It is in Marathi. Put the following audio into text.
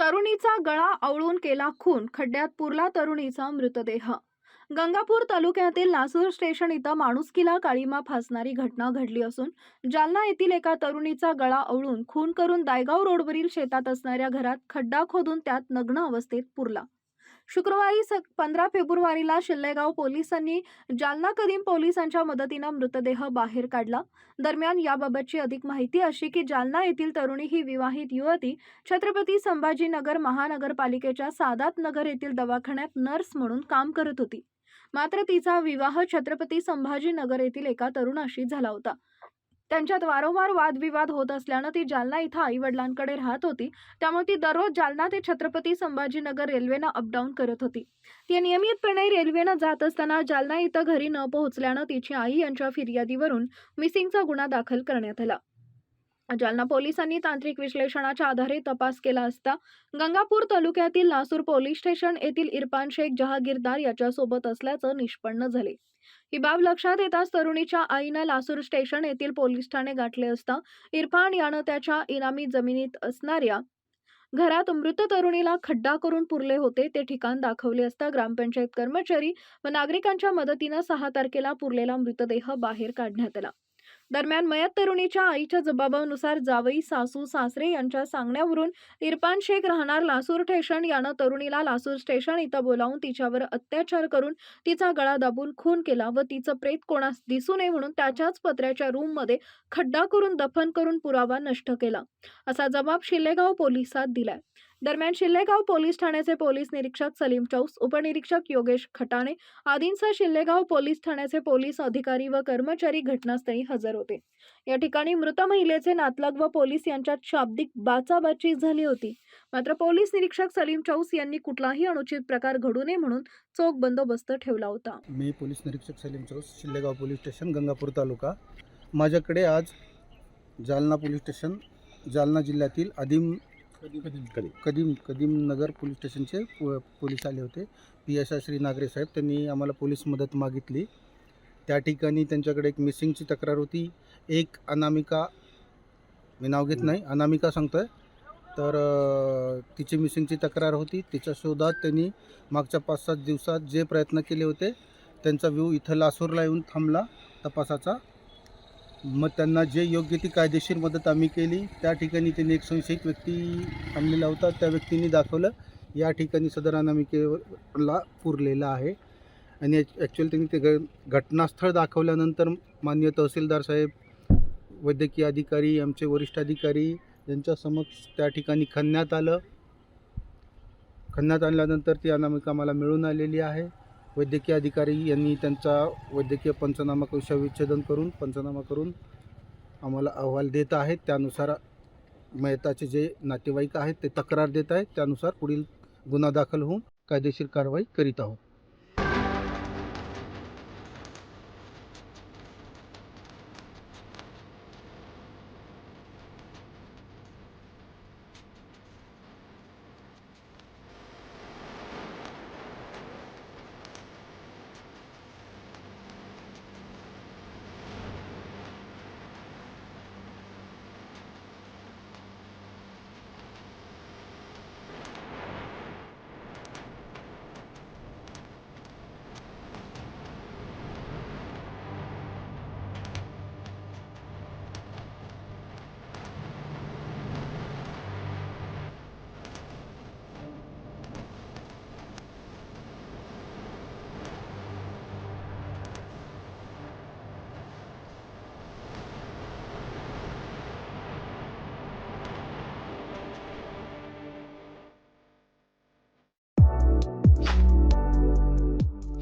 तरुणीचा गळा आवळून केला खून खड्ड्यात पुरला तरुणीचा मृतदेह. गंगापूर तालुक्यातील लासूर स्टेशन इथं माणुसकीला काळीमा फासणारी घटना घडली असून जालना येथील एका तरुणीचा गळा आवळून खून करून दायगाव रोडवरील शेतात असणाऱ्या घरात खड्डा खोदून त्यात नग्न अवस्थेत पुरला. शुक्रवारी स पंधरा फेब्रुवारीला शिल्लेगाव पोलिसांनी जालना कदीम पोलिसांच्या मदतीनं मृतदेह बाहेर काढला. दरम्यान याबाबतची अधिक माहिती अशी की जालना येथील तरुणी ही विवाहित युवती छत्रपती संभाजीनगर महानगरपालिकेच्या सादात नगर येथील दवाखान्यात नर्स म्हणून काम करत होती. मात्र तिचा विवाह छत्रपती संभाजीनगर येथील एका तरुणाशी झाला होता. त्यांच्यात वारंवार वादविवाद होत असल्यानं ती जालना इथं आई वडिलांकडे राहत होती. त्यामुळे ती दररोज जालना ते छत्रपती संभाजीनगर रेल्वेनं अपडाऊन करत होती. ती नियमितपणे रेल्वेनं जात असताना जालना इथं घरी न पोहोचल्यानं तिची आई यांच्या फिर्यादीवरून मिसिंगचा गुन्हा दाखल करण्यात आला. जालना पोलिसांनी तांत्रिक विश्लेषणाच्या आधारे तपास केला असता गंगापूर तालुक्यातील लासूर पोलीस स्टेशन येथील इरफान शेख जहागीरदार याच्यासोबत असल्याचं निष्पन्न झाले. ही बाब लक्षात येताच तरुणीच्या आईनं लासूर स्टेशन येथील पोलीस ठाणे गाठले असता इरफान यानं त्याच्या इनामी जमिनीत असणाऱ्या घरात मृत तरुणीला खड्डा करून पुरले होते ते ठिकाण दाखवले असता ग्रामपंचायत कर्मचारी व नागरिकांच्या मदतीनं सहा तारखेला पुरलेला मृतदेह बाहेर काढण्यात आला. दरम्यान मयत तरुणीच्या आईच्या जबाबानुसार जावई सासू सासरे यांच्या सांगण्यावरून इरफान शेख राहणार लासूर स्टेशन. यानं तरुणीला लासूर स्टेशन इथं बोलावून तिच्यावर अत्याचार करून तिचा गळा दाबून खून केला व तिचं प्रेत कोणास दिसू नये म्हणून त्याच्याच पत्र्याच्या रूममध्ये खड्डा करून दफन करून पुरावा नष्ट केला. असा जबाब शिलेगाव पोलिसात दिलाय. दरम्यान शिल्लेगाव पोलीस ठाण्याचे पोलीस निरीक्षक सलीम चौस उपनिरीक्षक योगेश खटाणे आदींसह शिल्लेगाव पोलीस ठाण्याचे पोलीस अधिकारी व कर्मचारी घटनास्थळी हजर होते. या ठिकाणी मृत महिलेचे नातलग व पोलीस यांच्यात शाब्दिक बाचाबाची झाली होती. मात्र पोलीस निरीक्षक सलीम चौस यांनी कुठलाही अनुचित प्रकार घडू नये म्हणून चोख बंदोबस्त ठेवला होता. मी पोलीस निरीक्षक सलीम चौस शिल्लेगाव पोलीस स्टेशन गंगापूर तालुका. माझ्याकडे आज जालना पोलीस स्टेशन जालना जिल्ह्यातील आदिम कदीम कदीम नगर पोलीस स्टेशनचे पो- पोलीस आले होते. P S I Shri Nagare साहेब त्यांनी आम्हाला पोलीस मदत मागितली. त्या ठिकाणी त्यांच्याकडे एक मिसिंगची तक्रार होती. एक अनामिका मी नाव घेत नाही अनामिका सांगतोय. तर अ, तिची मिसिंगची तक्रार होती. तिच्या शोधात त्यांनी मागच्या पाच सात दिवसात जे प्रयत्न केले होते त्यांचा व्यू इथं लासूरला येऊन थांबला तपासाचा. मग त्यांना जे योग्य ती कायदेशीर मदत आम्ही केली त्या ठिकाणी त्यांनी एक संशयित व्यक्ती थांबलेला होता. त्या व्यक्तीने दाखवलं या ठिकाणी सदर अनामिकेला पुरलेला आहे. आणि ॲक्च्युअली त्यांनी ते घ घटनास्थळ दाखवल्यानंतर माननीय तहसीलदार साहेब वैद्यकीय अधिकारी आमचे वरिष्ठ अधिकारी यांच्या समक्ष त्या ठिकाणी खणण्यात आलं. खणण्यात आणल्यानंतर ती अनामिका मला मिळून आलेली आहे. वैद्यकीय अधिकारी यांनी त्यांचा वैद्यकीय पंचनामा करून करून पंचनामा करून आम्हाला अहवाल देत आहेत. त्यानुसार मयताचे जे नातेवाईक आहेत ते तक्रार देत आहेत. त्यानुसार पुढील गुन्हा दाखल होऊन कायदेशीर कारवाई करीत आहोत.